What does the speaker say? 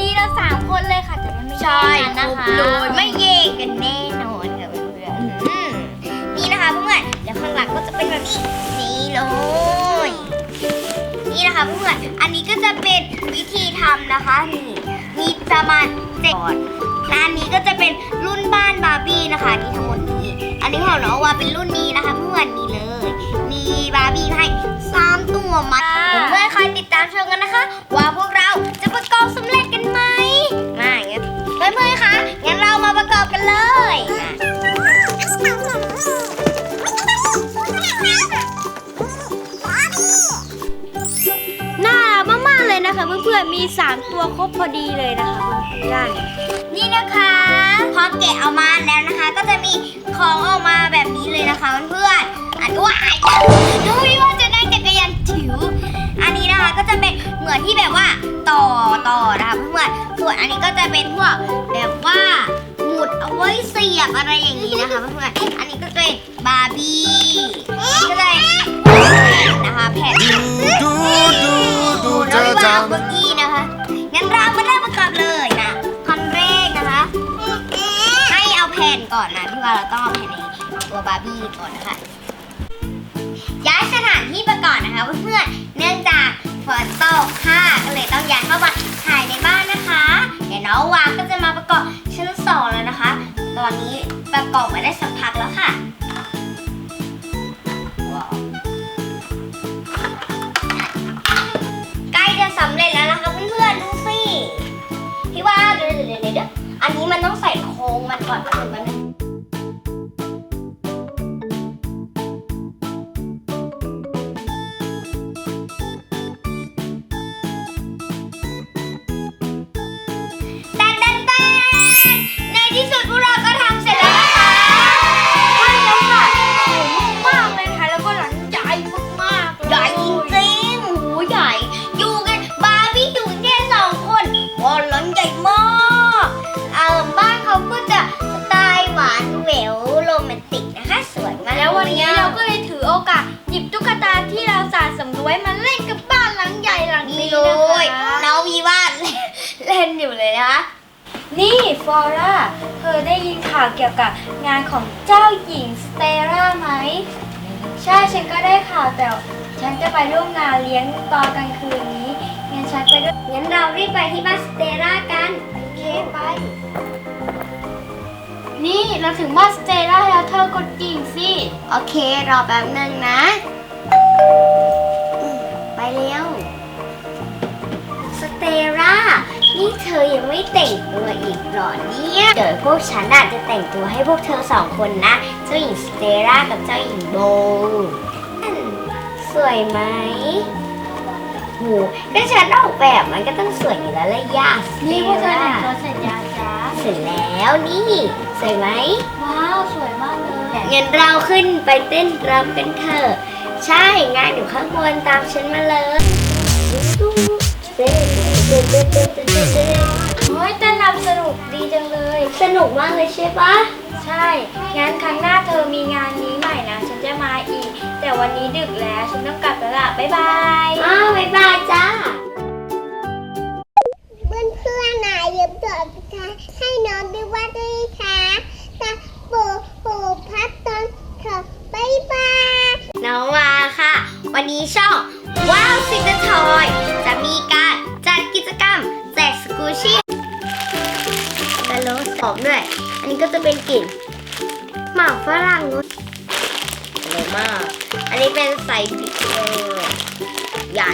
ดีเราสามคนเลยค่ะแต่ไม่ใช่แย่งกันครนะบคะเลยไม่เย่กันแน่นอนค่ะเพื่อนๆอืมนี่นะคะเพื่อนๆแล้วข้างหลังก็จะเป็นแบบนี้นี่เลยนี่นะคะเพื่อนๆอันนี้ก็จะเป็นวิธีทำนะคะนี่มีประมาณเจ็ดและอันนี้ก็จะเป็นรุ่นบ้านบาร์บี้นะคะที่ทั้งหมดนี้ อันนี้ของน้องว่าเป็นรุ่นนี้นะคะเพื่อนๆนี่เลย มีบาร์บี้ให้สามตัวมา คะเพื่อนๆมี 3 ตัวครบพอดีเลยนะคะเพื่อนนี่นะคะพอแกะออกมาแล้วนะคะ ก็จะมีของออกมาแบบนี้เลยนะคะเพื่อนๆอันว้ายดูพี่ว่าจะได้จักรยานจิ๋วอันนี้นะคะก็จะเป็นเหมือนที่แบบว่าต่อต่อนะคะเพื่อนๆส่วนอันนี้ก็จะเป็นพวกแบบว่าหมุดเอาไว้เสียบอะไรอย่างนี้นะคะเพื่อนๆอันนี้ก็จะเป็นบาร์บี้ก็จะนนะคะแผ่น ธน้องเมื่อกี้นะคะ งั้นเรามาเริ่มประกอบเลยนะขั้นแรกนะคะ ให้เอาแผ่นก่อนนะพี่ว่าเราต้องเอาแผ่นในตัวบาร์บี้ก่อนนะคะย้ายสถานที่ไปก่อนนะคะเพื่อนๆเนื่องจากฝนตกค่ะก็เลยต้องย้ายเข้ามาถ่ายในบ้านนะคะ เดี๋ยวน้องวางก็จะมาประกอบชั้นสองแล้วนะคะ ตอนนี้ประกอบมาได้สักพัก ค อยู่เลยนะคะนี่ฟอร่าเธอได้ยินข่าวเกี่ยวกับงานของเจ้าหญิงสเตล่าไหม ใช่ฉันก็ได้ข่าวแต่ฉันจะไปร่วมงานเลี้ยงตอนกลางคืนนี้งั้นฉันไปด้วยงั้นเรารีบไปที่บ้านสเตล่ากันโอเคไป นี่เราถึงบ้านสเตล่าแล้วเธอกดกิ่งสิ โอเค รอแป๊บนึงนะอืมไปเร็วสเตล่า นี่เธอยังไม่แต่งตัวอีกเหรอเนี่ย เดี๋ยวพวกฉันอาจจะแต่งตัวให้พวกเธอสองคนนะ เจ้าหญิงสเตล่ากับเจ้าหญิงโบอืมสวยไหมโหก็ฉันออกแบบมันก็ต้องสวยอยู่แล้วละย่าสเตนี่พวกเธอล่าแต่งตัวเสร็จยังจ๊ะเสร็จแล้วนี่ สวยไหม ว้าวสวยมากเลยงั้นเราขึ้นไปเต้นรำกันเถอะ ใช่งานอยู่ข้างบนตามฉันมาเลย นุกมากเลยใช่ปะใช่ งั้นครั้งหน้าเธอมีงานนี้ใหม่นะ ฉันจะมาอีก แต่วันนี้ดึกแล้ว ฉันต้องกลับแล้วล่ะ บ๊ายบาย อ้าวบ๊ายบายจ้า เพื่อนเพื่อนนะยืมตัวค่ะให้น้องด้วยว่าด้วยค่ะแต่โบโบพัดตอนเถอะบ๊ายบาย น้องวาค่ะ วันนี้ช่องว้าวซิกเกอร์ทอย จะมีการจัดกิจกรรม แจกสกูชี่กระโหลกส อบด้วย อันนี้ก็จะเป็นกลิ่นหมากฝรั่งรสเยอะมาก อันนี้เป็นไซส์บิ๊กเออใหญ่